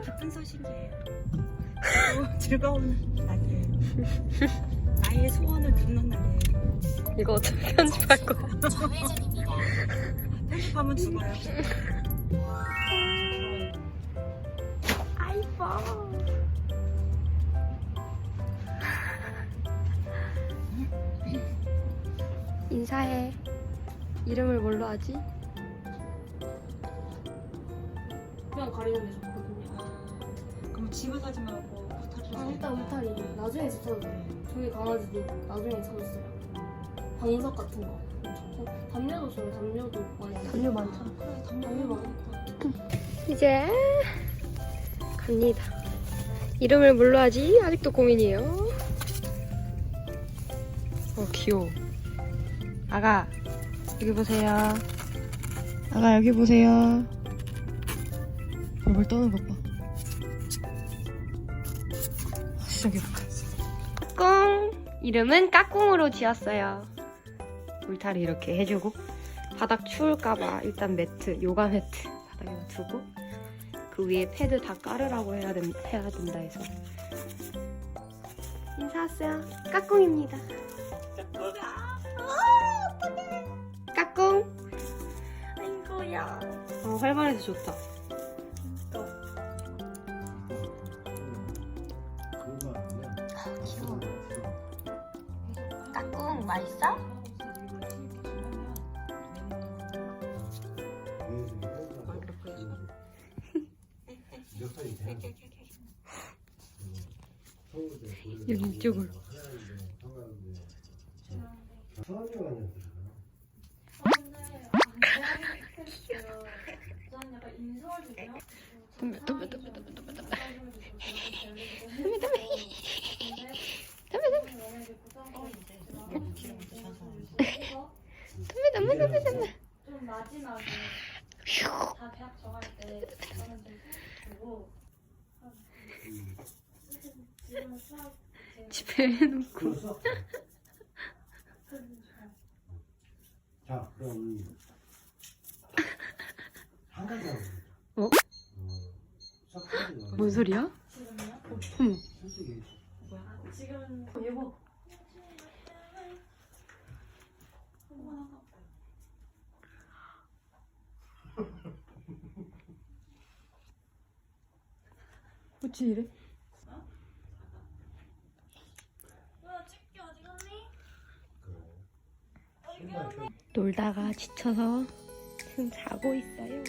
너무 기쁜 소식이에요. 또 즐거운 날이에요. 나의 소원을 듣는 날이에요. 이거 어떻게 편집할 거야? 편집하면 죽어요. 아이뻐. 인사해. 이름을 뭘로 하지? 그냥 가리는 게 좋거든요. 집을 가지 말고 부탁해주세요. 아, 일단 울타리 나중에 찾아도 돼요. 저희 강아지도 나중에 찾았어요. 방석 같은 거. 좋고 담요도 좋아요. 담요도 많이. 담요 많잖아. 그래, 담요 담요 많으니까. 이제 갑니다. 이름을 뭘로 하지? 아직도 고민이에요. 어 귀여워. 아가 여기 보세요. 아가 여기 보세요. 벌벌 떠는 것 봐. 귀엽다. 까꿍 이름은 까꿍으로 지었어요. 울타리 이렇게 해주고 바닥 추울까봐 일단 매트 요가 매트 바닥에 두고 그 위에 패드 다 깔으라고 해야, 된, 해야 된다 해서 인사 왔어요 까꿍입니다 까꿍 아이고야. 어, 활발해서 좋다 까꿍 맛있어? 여기 이쪽으로. 덤벼 덤벼 덤벼 덤벼 덤벼 덤벼 덤벼 덤벼 좀 마지막에 다 대학 정할 때 저는 좀 보고 지금 수학 집에 해놓고. 자, 그럼 한 가지 하고 어? 어, 싹뭔 소리야? 지금요? 어머 솔직히 지금 여보 어찌 이래? 놀다가 지쳐서 지금 자고 있어요.